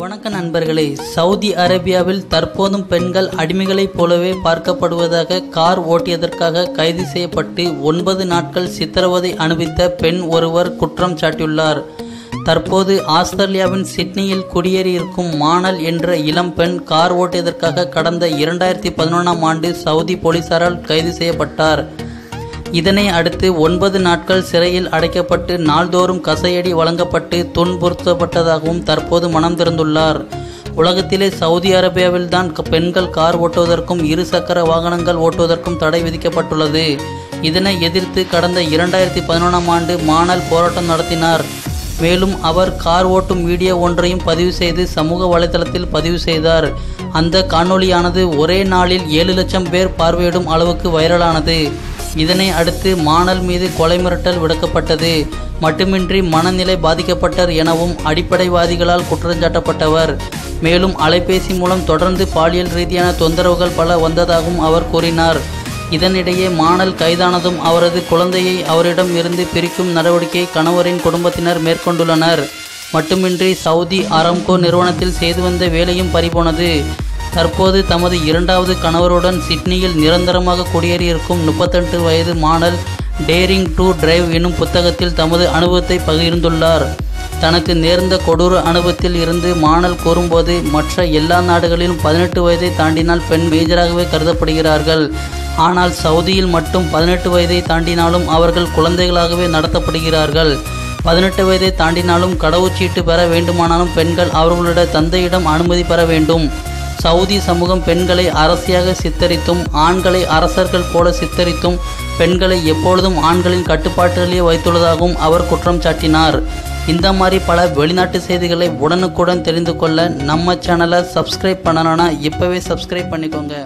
வணக்க நண்பர்களே சவுதி அரேபியாவில் தற்போதும் பெண்கள் அடிமைகளைப் போலவே பார்க்கப்படுவதாக கார் ஓட்டியதற்காக கைது செய்யப்பட்டு ஒன்பது நாட்கள் சித்திரவதை அனுபவித்த பெண் ஒருவர் குற்றம் சாட்டியுள்ளார். தற்போது ஆஸ்திரேலியாவின் சிட்னியில் குடியேறியிருக்கும் மானல் என்ற இளம் பெண் கார் ஓட்டியதற்காக கடந்த இரண்டாயிரத்தி பதினொன்றாம் ஆண்டு சவுதி போலீசாரால் கைது செய்யப்பட்டார். இதனை அடுத்து ஒன்பது நாட்கள் சிறையில் அடைக்கப்பட்டு நாள்தோறும் கசையடி வழங்கப்பட்டு துன்புறுத்தப்பட்டதாகவும் தற்போது மனம் திறந்துள்ளார். உலகத்திலே சவுதி அரேபியாவில்தான் பெண்கள் கார் ஓட்டுவதற்கும் இரு சக்கர வாகனங்கள் ஓட்டுவதற்கும் தடை விதிக்கப்பட்டுள்ளது. இதனை எதிர்த்து கடந்த இரண்டாயிரத்தி பதினொன்றாம் ஆண்டு மாணல் போராட்டம் நடத்தினார். மேலும் அவர் கார் ஓட்டும் வீடியோ ஒன்றையும் பதிவு செய்து சமூக வலைதளத்தில் பதிவு செய்தார். அந்த காணொளியானது ஒரே நாளில் ஏழு லட்சம் பேர் பார்வையிடும் அளவுக்கு வைரலானது. இதனை அடுத்து மானல் மீது கொலை மிரட்டல் விடுக்கப்பட்டது. மட்டுமின்றி மனநிலை பாதிக்கப்பட்டார் எனவும் அடிப்படைவாதிகளால் குற்றஞ்சாட்டப்பட்டவர். மேலும் அலைபேசி மூலம் தொடர்ந்து பாலியல் ரீதியான தொந்தரவுகள் பல வந்ததாகவும் அவர் கூறினார். இதனிடையே மானல் கைதானதும் அவரது குழந்தையை அவரிடம் இருந்து பிரிக்கும் நடவடிக்கையை கணவரின் குடும்பத்தினர் மேற்கொண்டுள்ளனர். மட்டுமின்றி சவுதி அரம்கோ நிறுவனத்தில் செய்து வந்த வேலையும் பறிபோனது. தற்போது தமது இரண்டாவது கணவருடன் சிட்னியில் நிரந்தரமாக குடியேறியிருக்கும் முப்பத்தெட்டு வயது மாணல் டேரிங் டு டிரைவ் எனும் புத்தகத்தில் தமது அனுபவத்தை பகிர்ந்துள்ளார். தனக்கு நேர்ந்த கொடூர அனுபவத்தில் இருந்து மாணல் கூறும்போது மற்ற எல்லா நாடுகளிலும் பதினெட்டு வயதை தாண்டினால் பெண் மேஜராகவே கருதப்படுகிறார்கள். ஆனால் சவுதியில் மட்டும் பதினெட்டு வயதை தாண்டினாலும் அவர்கள் குழந்தைகளாகவே நடத்தப்படுகிறார்கள். பதினெட்டு வயதை தாண்டினாலும் கடவுச்சீட்டு பெற வேண்டுமானாலும் பெண்கள் அவர்களுடைய தந்தையிடம் அனுமதி பெற வேண்டும். சவுதி சமூகம் பெண்களை அரசியாக சித்தரித்தும் ஆண்களை அரசர்கள் போல சித்தரித்தும் பெண்களை எப்பொழுதும் ஆண்களின் கட்டுப்பாட்டிலேயே வைத்துள்ளதாகவும் அவர் குற்றம் சாட்டினார். இந்த மாதிரி பல வெளிநாட்டு செய்திகளை உடனுக்குடன் தெரிந்து கொள்ள நம்ம சேனலை சப்ஸ்கிரைப் பண்ணணும்னா இப்போவே சப்ஸ்கிரைப் பண்ணிக்கோங்க.